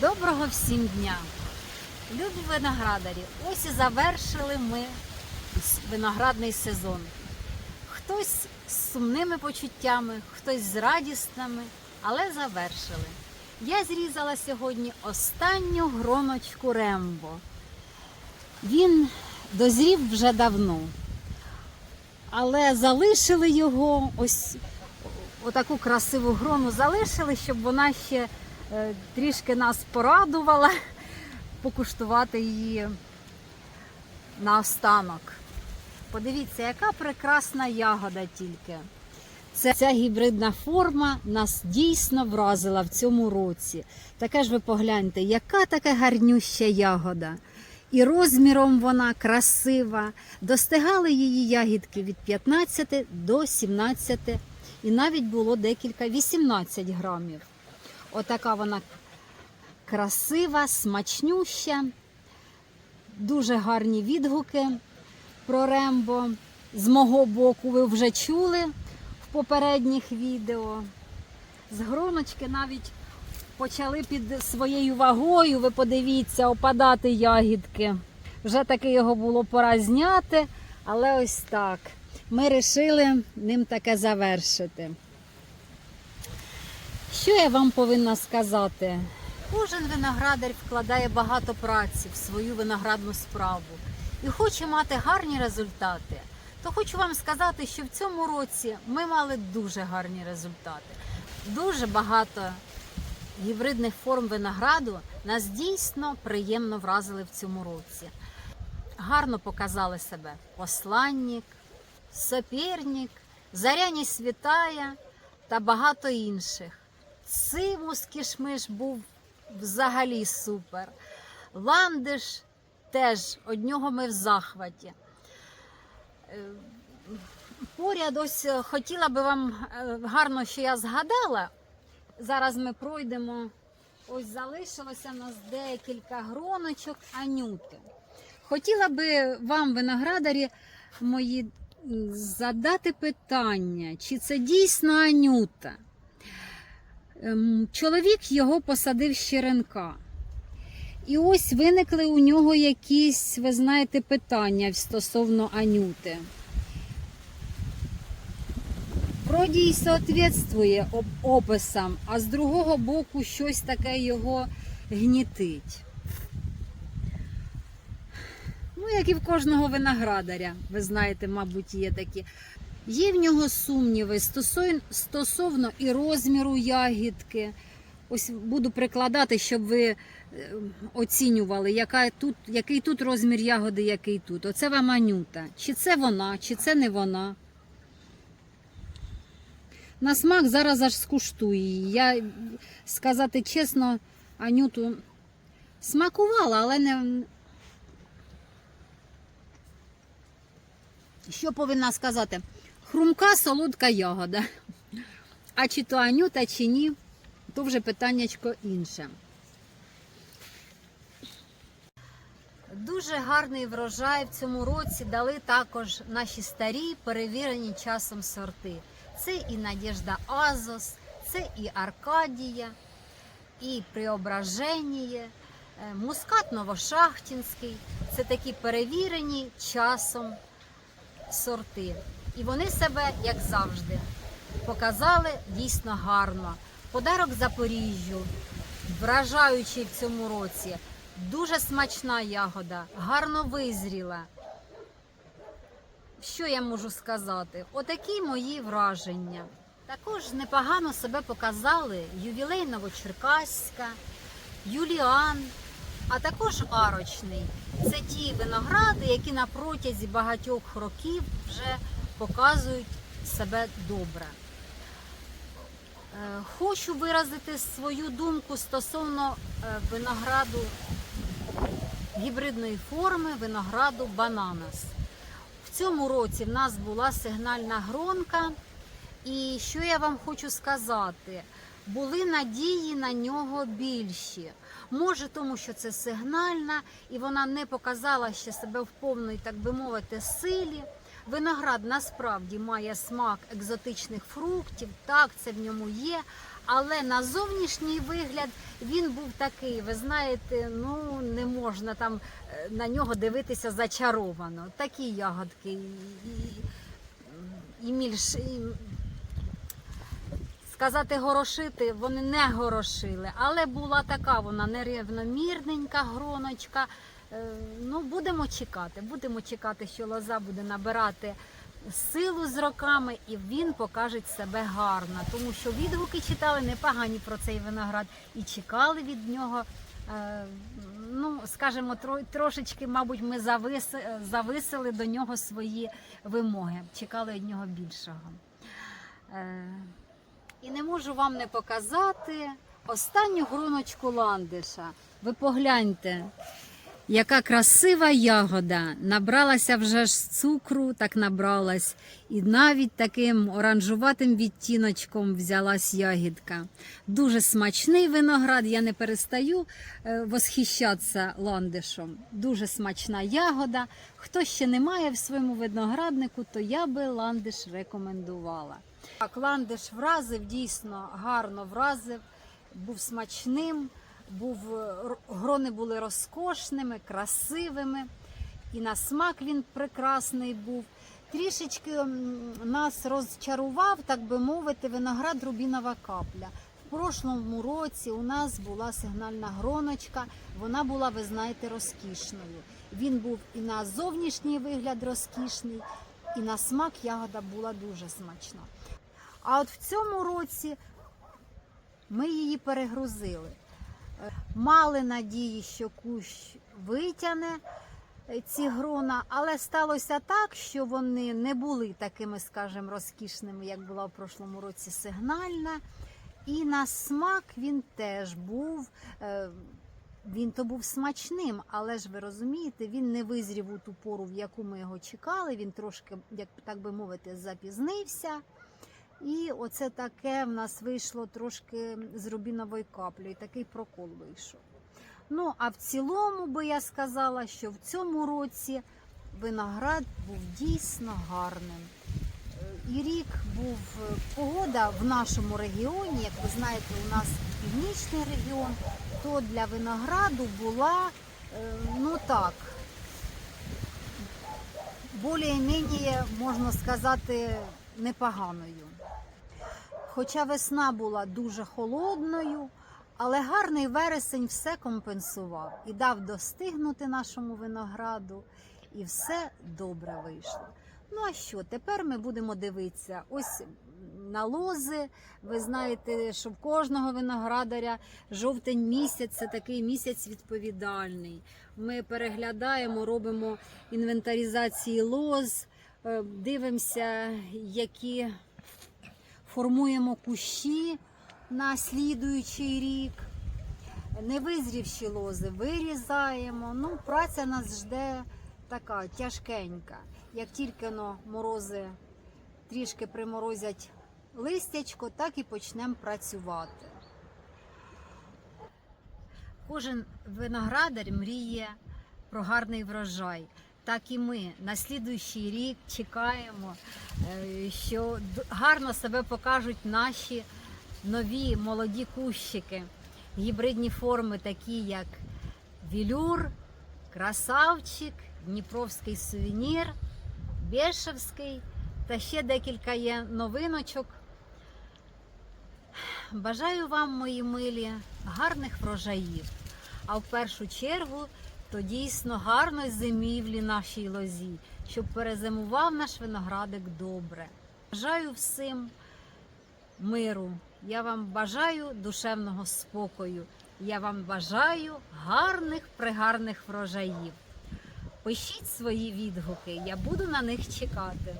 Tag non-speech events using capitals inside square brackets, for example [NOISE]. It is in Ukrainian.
Доброго всім дня! Любі виноградарі, ось і завершили ми виноградний сезон. Хтось з сумними почуттями, хтось з радісними, але завершили. Я зрізала сьогодні останню гроночку Рембо. Він дозрів вже давно, але залишили його ось отаку красиву грону залишили, щоб вона ще трішки нас порадувала [LAUGHS] покуштувати її наостанок. Подивіться, яка прекрасна ягода тільки. Це, ця гібридна форма нас дійсно вразила в цьому році. Таке ж ви погляньте, яка така гарнюща ягода. І розміром вона красива. Достигали її ягідки від 15 до 17, і навіть було декілька 18 грамів. Отака вона красива, смачнюща, дуже гарні відгуки про Рембо. З мого боку ви вже чули в попередніх відео. З гроночки навіть почали під своєю вагою, ви подивіться, опадати ягідки. Вже таки його було пора зняти, але ось так. Ми вирішили ним таке завершити. Що я вам повинна сказати? Кожен виноградар вкладає багато праці в свою виноградну справу і хоче мати гарні результати. То хочу вам сказати, що в цьому році ми мали дуже гарні результати. Дуже багато гібридних форм винограду нас дійсно приємно вразили в цьому році. Гарно показали себе посланник, соперник, заряні світая та багато інших. Симус кішмиш був взагалі супер. Ландиш теж од нього ми в захваті. Е, Поряд ось е, хотіла би вам е, гарно, що я згадала. Зараз ми пройдемо. Ось залишилося в нас декілька гроночок анюти. Хотіла би вам, виноградарі мої, задати питання, чи це дійсно анюта? Ем, Чоловік його посадив з черенка. І ось виникли у нього якісь, ви знаєте, питання стосовно Анюти. Вроді й соответствує описам, а з другого боку щось таке його гнітить. Ну, як і в кожного виноградаря, ви знаєте, мабуть, є такі. Є в нього сумніви стосовно, і розміру ягідки. Ось буду прикладати, щоб ви е, оцінювали, яка тут, який тут розмір ягоди, який тут. Оце вам анюта. Чи це вона, чи це не вона. На смак зараз аж скуштую її. Я, сказати чесно, анюту смакувала, але не. Що повинна сказати? Хрумка солодка ягода. А чи то анюта, чи ні, то вже питаннячко інше. Дуже гарний врожай в цьому році дали також наші старі перевірені часом сорти. Це і Надежда Азос, це і Аркадія, і Преображення, е, Мускат Новошахтінський. Це такі перевірені часом сорти. І вони себе, як завжди, показали дійсно гарно. Подарок Запоріжжю, вражаючий в цьому році. Дуже смачна ягода, гарно визріла. Що я можу сказати? Отакі мої враження. Також непогано себе показали ювілей Новочеркаська, Юліан, а також арочний. Це ті виногради, які на протязі багатьох років вже показують себе добре. Е, Хочу виразити свою думку стосовно е, винограду гібридної форми винограду бананас. В цьому році в нас була сигнальна гронка, і що я вам хочу сказати, були надії на нього більші. Може, тому що це сигнальна, і вона не показала ще себе в повної, так би мовити, силі. Виноград насправді має смак екзотичних фруктів, так, це в ньому є. Але на зовнішній вигляд він був такий, ви знаєте, ну не можна там е, на нього дивитися зачаровано. Такі ягодки і, і, мільш. І, сказати горошити, вони не горошили, але була така вона нерівномірненька гроночка. Е, Ну, будемо чекати. Будемо чекати, що лоза буде набирати силу з роками, і він покаже себе гарно. Тому що відгуки читали непогані про цей виноград і чекали від нього. е, Ну, скажімо, трошечки, мабуть, ми завис, зависили до нього свої вимоги, чекали від нього більшого. Е, І не можу вам не показати останню груночку ландиша. Ви погляньте, яка красива ягода. Набралася вже ж цукру, так набралась. І навіть таким оранжуватим відтіночком взялась ягідка. Дуже смачний виноград, я не перестаю е, восхищатися ландишем. Дуже смачна ягода. Хто ще не має в своєму винограднику, то я би ландиш рекомендувала. Так, ландиш вразив, дійсно гарно вразив, був смачним, був, грони були розкошними, красивими, і на смак він прекрасний був. Трішечки нас розчарував, так би мовити, виноград рубінова капля. В прошлому році у нас була сигнальна гроночка, вона була, ви знаєте, розкішною. Він був і на зовнішній вигляд розкішний, і на смак ягода була дуже смачна. А от в цьому році ми її перегрузили. Мали надії, що кущ витягне е, ці грона, але сталося так, що вони не були такими, скажімо, розкішними, як була в прошлому році сигнальна. І на смак він теж був. е, Він то був смачним, але ж ви розумієте, він не визрів у ту пору, в яку ми його чекали. Він трошки, як так би мовити, запізнився. І оце таке в нас вийшло трошки з рубіновою каплею, такий прокол вийшов. Ну, а в цілому би я сказала, що в цьому році виноград був дійсно гарним. Е, І рік був е, погода в нашому регіоні, як ви знаєте, у нас північний регіон, то для винограду була, е, ну так, більш-менш, можна сказати, непоганою. Хоча весна була дуже холодною, але гарний вересень все компенсував і дав достигнути нашому винограду, і все добре вийшло. Ну а що, тепер ми будемо дивитися ось на лози. Ви знаєте, що в кожного виноградаря жовтень місяць це такий місяць відповідальний. Ми переглядаємо, робимо інвентаризації лоз, дивимося, які формуємо кущі на слідуючий рік. Невизрівші лози вирізаємо. Ну, праця нас жде така тяжкенька. Як тільки но морози трішки приморозять листячко, так і почнемо працювати. Кожен виноградар мріє про гарний врожай. Так і ми на слідуючий рік чекаємо, е, що гарно себе покажуть наші нові молоді кущики, гібридні форми, такі як Вілюр, Красавчик, Дніпровський сувенір, Бєшевський та ще декілька є новиночок. Бажаю вам, мої милі, гарних врожаїв. А в першу чергу то дійсно гарної зимівлі нашій лозі, щоб перезимував наш виноградик добре. Бажаю всім миру. Я вам бажаю душевного спокою. Я вам бажаю гарних пригарних врожаїв. Пишіть свої відгуки, я буду на них чекати.